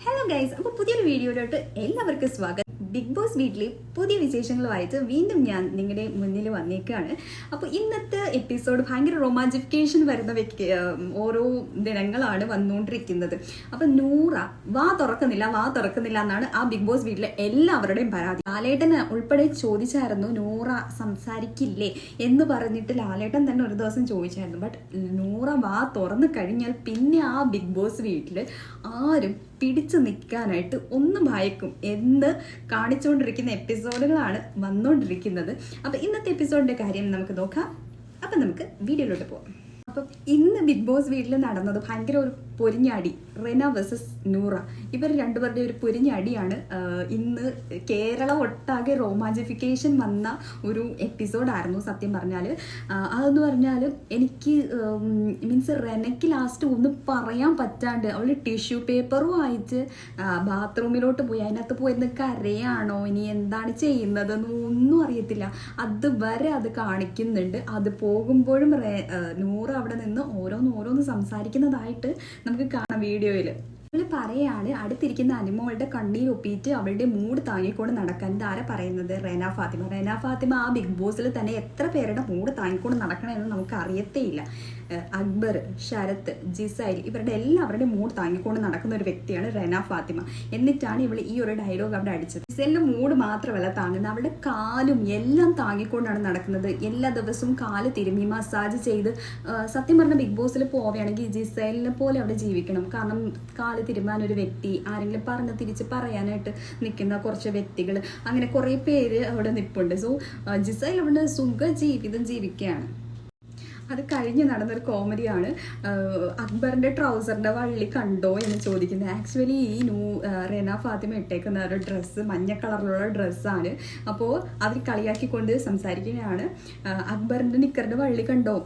Hello guys അപ്പോൾ പുതിയൊരു വീഡിയോയിലോട്ട് എല്ലാവർക്കും സ്വാഗതം. ബിഗ് ബോസ് വീട്ടിലെ പുതിയ വിശേഷങ്ങളുമായിട്ട് വീണ്ടും ഞാൻ നിങ്ങളുടെ മുന്നിൽ വന്നേക്കാണ്. അപ്പോൾ ഇന്നത്തെ എപ്പിസോഡ് ഭയങ്കര റൊമാന്റിഫിക്കേഷൻ വരുന്ന വ്യക്തി ഓരോ ദിനങ്ങളാണ് വന്നുകൊണ്ടിരിക്കുന്നത്. അപ്പോൾ നൂറ വാ തുറക്കുന്നില്ല വാ തുറക്കുന്നില്ല എന്നാണ് ആ ബിഗ് ബോസ് വീട്ടിലെ എല്ലാവരുടെയും പരാതി. ലാലേട്ടന് ഉൾപ്പെടെ ചോദിച്ചായിരുന്നു നൂറ സംസാരിക്കില്ലേ എന്ന് പറഞ്ഞിട്ട് ലാലേട്ടൻ തന്നെ ഒരു ദിവസം ചോദിച്ചായിരുന്നു. ബട്ട് നൂറ വാ തുറന്നു കഴിഞ്ഞാൽ പിന്നെ ആ ബിഗ് ബോസ് വീട്ടിൽ ആരും പിടിച്ചു നിൽക്കാനായിട്ട് ഒന്നും ഭയക്കും എന്ന് കാണിച്ചുകൊണ്ടിരിക്കുന്ന എപ്പിസോഡുകളാണ് വന്നുകൊണ്ടിരിക്കുന്നത് അപ്പോൾ ഇന്നത്തെ എപ്പിസോഡിന്റെ കാര്യം നമുക്ക് നോക്കാം. അപ്പം നമുക്ക് വീഡിയോയിലോട്ട് പോകാം അപ്പം ഇന്ന് ബിഗ് ബോസ് വീട്ടിൽ നടന്നത് ഭയങ്കര ഒരു പൊരിഞ്ഞടി റെന വേഴ്സസ് നൂറ. ഇവർ രണ്ടുപേരുടെ ഒരു പൊരിഞ്ഞടിയാണ്. ഇന്ന് കേരള ഒട്ടാകെ റോമാഞ്ചിഫിക്കേഷൻ വന്ന ഒരു എപ്പിസോഡായിരുന്നു സത്യം പറഞ്ഞാൽ. അതെന്ന് പറഞ്ഞാൽ എനിക്ക് മീൻസ് റെനയ്ക്ക് ലാസ്റ്റ് ഒന്ന് പറയാൻ പറ്റാണ്ട് അവൾ ടിഷ്യൂ പേപ്പറും ആയിട്ട് ബാത്റൂമിലോട്ട് പോയി. അതിനകത്ത് പോയിരുന്ന് കരയാണോ ഇനി എന്താണ് ചെയ്യുന്നതെന്ന് ഒന്നും അറിയത്തില്ല. അതുവരെ അത് കാണിക്കുന്നുണ്ട്. അത് പോകുമ്പോഴും നൂറ് അവിടെ നിന്ന് ഓരോന്ന് ഓരോന്ന് സംസാരിക്കുന്നതായിട്ട് നമുക്ക് കാണാം വീഡിയോയിൽ അവൾ പറയാണ് അടുത്തിരിക്കുന്ന അനുമോളുടെ കണ്ണീർ ഒപ്പിയിട്ട് അവളുടെ മൂഡ് താങ്ങിക്കൊണ്ട് നടക്കാൻ. ഇതാരാ പറയുന്നത്? റെന ഫാത്തിമ. റെന ഫാത്തിമ ആ ബിഗ് ബോസിൽ തന്നെ എത്ര പേരുടെ മൂഡ് താങ്ങിക്കൊണ്ട് നടക്കണമെന്ന് നമുക്ക് അറിയത്തേയില്ല. അക്ബർ ശരത് ജിസൈൽ ഇവരുടെ എല്ലാവരുടെയും മൂഡ് താങ്ങിക്കൊണ്ട് നടക്കുന്ന ഒരു വ്യക്തിയാണ് റെന ഫാത്തിമ. എന്നിട്ടാണ് ഇവൾ ഈ ഒരു ഡയലോഗ് അവിടെ അടിച്ചത്. ജിസൈലിന്റെ മൂഡ് മാത്രമല്ല താങ്ങുന്നത്. അവളുടെ കാലും എല്ലാം താങ്ങിക്കൊണ്ടാണ് നടക്കുന്നത്. എല്ലാ ദിവസവും കാൽ തിരുമ്മി മസാജ് ചെയ്ത് സത്യം പറഞ്ഞ ബിഗ് ബോസിൽ പോവുകയാണെങ്കിൽ ജിസൈലിനെ പോലെ അവിടെ ജീവിക്കണം. കാരണം കാൽ തിരുമാൻ ഒരു വ്യക്തി ആരെങ്കിലും പറഞ്ഞ് തിരിച്ച് പറയാനായിട്ട് നിൽക്കുന്ന കുറച്ച് വ്യക്തികൾ. അങ്ങനെ കുറേ പേര് അവിടെ നിൽപ്പുണ്ട് സോ ജിസൈൽ അവിടെ സുഖ ജീവിതം ജീവിക്കുകയാണ്. അത് കഴിഞ്ഞ് നടന്നൊരു കോമഡിയാണ് അക്ബറിന്റെ ട്രൗസറിന്റെ വള്ളി കണ്ടോ എന്ന് ചോദിക്കുന്നത്. ആക്ച്വലി ഈ നൂ റേന ഫാത്തിമ ഇട്ടേക്കുന്ന ഒരു ഡ്രസ്സ് മഞ്ഞ കളറിലുള്ള ഡ്രസ്സാണ് അപ്പോൾ അവർ കളിയാക്കിക്കൊണ്ട് സംസാരിക്കുകയാണ്. അക്ബറിന്റെ നിക്കറിന്റെ വള്ളി കണ്ടോ?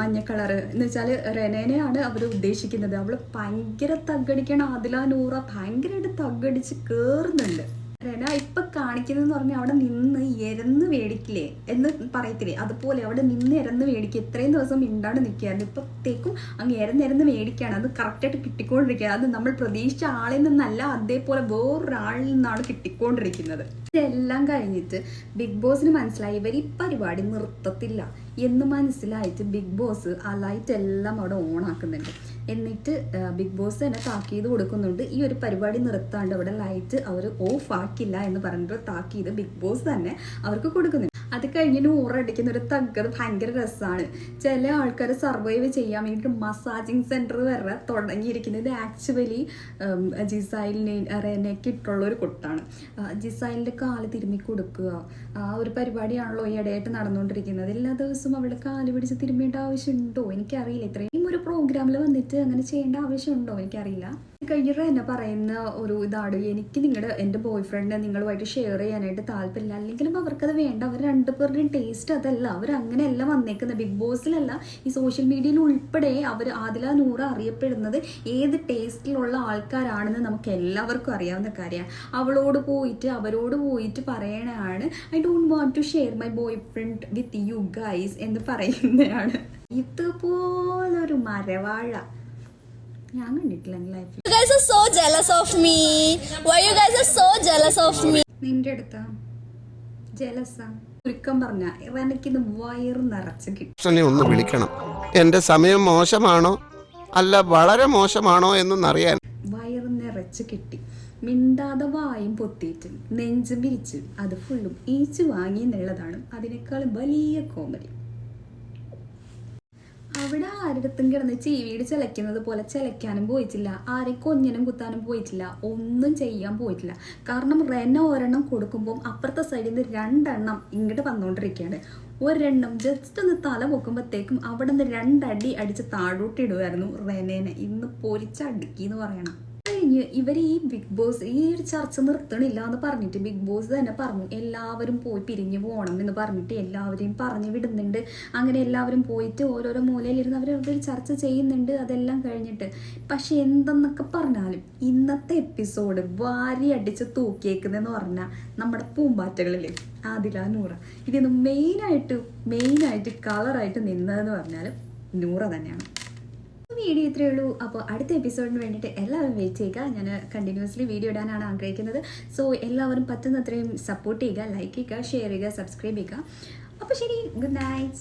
മഞ്ഞ കളറ് എന്ന് വെച്ചാൽ റെനേനെയാണ് അവർ ഉദ്ദേശിക്കുന്നത്. അവൾ ഭയങ്കര തగ్గടിക്കണം അതിലാ നൂറ ഭയങ്കരമായിട്ട് തగ్గടിച്ച് കയറുന്നുണ്ട് റെന ഇപ്പൊ കാണിക്കുന്നതെന്ന് പറഞ്ഞാൽ അവിടെ നിന്ന് എരന്ന് മേടിക്കില്ലേ എന്ന് പറയത്തില്ലേ? അതുപോലെ അവിടെ നിന്ന് എരന്ന് മേടിക്കുക ഇത്രയും ദിവസം മിണ്ടാണ്ട് നിൽക്കുകയായിരുന്നു. ഇപ്പത്തേക്കും അങ്ങ് എരന്നെരന്ന് മേടിക്കുകയാണ് അത് കറക്റ്റായിട്ട് കിട്ടിക്കൊണ്ടിരിക്കുക അത് നമ്മൾ പ്രതീക്ഷിച്ച ആളിൽ നിന്നല്ല അതേപോലെ വേറൊരാളിൽ നിന്നാണ് കിട്ടിക്കൊണ്ടിരിക്കുന്നത്. ഇതെല്ലാം കഴിഞ്ഞിട്ട് ബിഗ് ബോസിന് മനസ്സിലായി ഇവർ ഈ പരിപാടി നിർത്തത്തില്ല എന്ന് മനസ്സിലായിട്ട് ബിഗ് ബോസ് ആ ലൈറ്റ് എല്ലാം അവിടെ ഓൺ ആക്കുന്നുണ്ട്. എന്നിട്ട് ബിഗ് ബോസ് തന്നെ താക്കീത് കൊടുക്കുന്നുണ്ട്. ഈ ഒരു പരിപാടി നിർത്താണ്ട് അവിടെ ലൈറ്റ് അവർ ഓഫ് ആക്കില്ല എന്ന് പറഞ്ഞിട്ട് താക്കീത് ബിഗ് ബോസ് തന്നെ അവർക്ക് കൊടുക്കുന്നുണ്ട്. അത് കഴിഞ്ഞ് നൂറടിക്കുന്ന ഒരു തഗ്ഗത് ഭയങ്കര രസമാണ് ചില ആൾക്കാർ സർവൈവ് ചെയ്യാൻ വേണ്ടിയിട്ട് മസാജിങ് സെന്റർ വരെ തുടങ്ങിയിരിക്കുന്നത് ഇത് ആക്ച്വലി ജിസൈലിനെ റെനയ്ക്ക് ഇട്ടുള്ള ഒരു കൊട്ടാണ്. ജിസൈലിന്റെ കാൽ തിരുമ്മി കൊടുക്കുക. ആ ഒരു പരിപാടിയാണല്ലോ ഈ ഇടയായിട്ട് നടന്നുകൊണ്ടിരിക്കുന്നത് എല്ലാ ദിവസവും അവളുടെ കാൽ പിടിച്ച് തിരുമ്മേണ്ട ആവശ്യമുണ്ടോ എനിക്കറിയില്ല. ഇത്രയും ഒരു പ്രോഗ്രാമിൽ വന്നിട്ട് അങ്ങനെ ചെയ്യേണ്ട ആവശ്യമുണ്ടോ എനിക്കറിയില്ല. കഴിഞ്ഞിട്ട് എന്നെ പറയുന്ന ഒരു ഇതാണ്. എനിക്ക് നിങ്ങളുടെ എന്റെ ബോയ് ഫ്രണ്ടിനെ നിങ്ങളുമായിട്ട് ഷെയർ ചെയ്യാനായിട്ട് താല്പര്യമില്ല. അല്ലെങ്കിലും അവർക്കത് വേണ്ട. അവർ രണ്ടുപേരുടെയും ടേസ്റ്റ് അതല്ല. അവർ അങ്ങനെയല്ല വന്നേക്കുന്നത്. ബിഗ് ബോസിലല്ല ഈ സോഷ്യൽ മീഡിയയിൽ ഉൾപ്പെടെ അവർ ആദില നൂറ് അറിയപ്പെടുന്നത് ഏത് ടേസ്റ്റിലുള്ള ആൾക്കാരാണെന്ന് നമുക്ക് എല്ലാവർക്കും അറിയാവുന്ന കാര്യമാണ്. അവളോട് പോയിട്ട് അവരോട് പോയിട്ട് പറയണതാണ് I don't want to share my boyfriend with you guys എന്ന് പറയുന്നതാണ്. ഇതുപോലൊരു മരവാഴ ഞാൻ കണ്ടിട്ടില്ല എന്റെ ലൈഫിൽ You guys are so jealous of me. Why you guys are so jealous of me? നിന്റെ അടുത്ത? ജലസ ചുരുക്കം പറഞ്ഞ എനിക്കിത് വയറ് നിറച്ച് കിട്ടി. അച്ഛനെ ഒന്ന് വിളിക്കണം. എന്റെ സമയം മോശമാണോ? അല്ല വളരെ മോശമാണോ എന്നൊന്നറിയാൻ. വയറ് നിറച്ച് കിട്ടി. മിണ്ടാതെ വായും പൊത്തിയിട്ട് നെഞ്ചും പിരിച്ചും അത് ഫുള്ളും ഈച്ചു വാങ്ങി എന്നുള്ളതാണ് അതിനേക്കാളും വലിയ കോമഡി അവിടെ ആരുടെത്തും കിടന്ന് ചീവീട് ചിലയ്ക്കുന്നത് പോലെ ചിലയ്ക്കാനും പോയിട്ടില്ല. ആരെയും കൊഞ്ഞനും കുത്താനും പോയിട്ടില്ല. ഒന്നും ചെയ്യാൻ പോയിട്ടില്ല. കാരണം റെന ഒരെണ്ണം കൊടുക്കുമ്പോൾ അപ്പുറത്തെ സൈഡിൽ നിന്ന് രണ്ടെണ്ണം ഇങ്ങോട്ട് വന്നുകൊണ്ടിരിക്കുകയാണ് ഒരെണ്ണം ജസ്റ്റ് ഒന്ന് തല പൊക്കുമ്പോഴത്തേക്കും അവിടെ നിന്ന് രണ്ടടി അടിച്ച് താഴോട്ടിടുമായിരുന്നു റെനേനെ. ഇന്ന് പൊരിച്ചടുക്കി എന്ന് പറയണം. ഇവർ ഈ ബിഗ് ബോസ് ഈ ഒരു ചർച്ച നിർത്തണില്ല എന്ന് പറഞ്ഞിട്ട് ബിഗ് ബോസ് തന്നെ പറഞ്ഞു എല്ലാവരും പോയി പിരിഞ്ഞു പോകണം എന്ന് പറഞ്ഞിട്ട് എല്ലാവരെയും പറഞ്ഞു വിടുന്നുണ്ട്. അങ്ങനെ എല്ലാവരും പോയിട്ട് ഓരോരോ മൂലയിലിരുന്ന് അവർ ഒരു ചർച്ച ചെയ്യുന്നുണ്ട് അതെല്ലാം കഴിഞ്ഞിട്ട്. പക്ഷെ എന്തെന്നൊക്കെ പറഞ്ഞാലും ഇന്നത്തെ എപ്പിസോഡ് വാരി അടിച്ച് തൂക്കിയേക്കുന്നതെന്ന് പറഞ്ഞാൽ നമ്മുടെ പൂമ്പാറ്റകളിൽ ആദില നൂറ. ഇതിന്ന് മെയിനായിട്ട് മെയിനായിട്ട് കളറായിട്ട് നിന്നതെന്ന് പറഞ്ഞാൽ നൂറ തന്നെയാണ്. വീഡിയോ ഇത്രയേ ഉള്ളൂ. അപ്പോൾ അടുത്ത എപ്പിസോഡിന് വേണ്ടിയിട്ട് എല്ലാവരും വെയിറ്റ് ചെയ്യുക. ഞാൻ കണ്ടിന്യൂസ്ലി വീഡിയോ ഇടാനാണ് ആഗ്രഹിക്കുന്നത്. സോ എല്ലാവരും പറ്റുന്നത്രയും സപ്പോർട്ട് ചെയ്യുക ലൈക്ക് ചെയ്യുക ഷെയർ ചെയ്യുക സബ്സ്ക്രൈബ് ചെയ്യുക. അപ്പോൾ ശരി ഗുഡ് നൈറ്റ്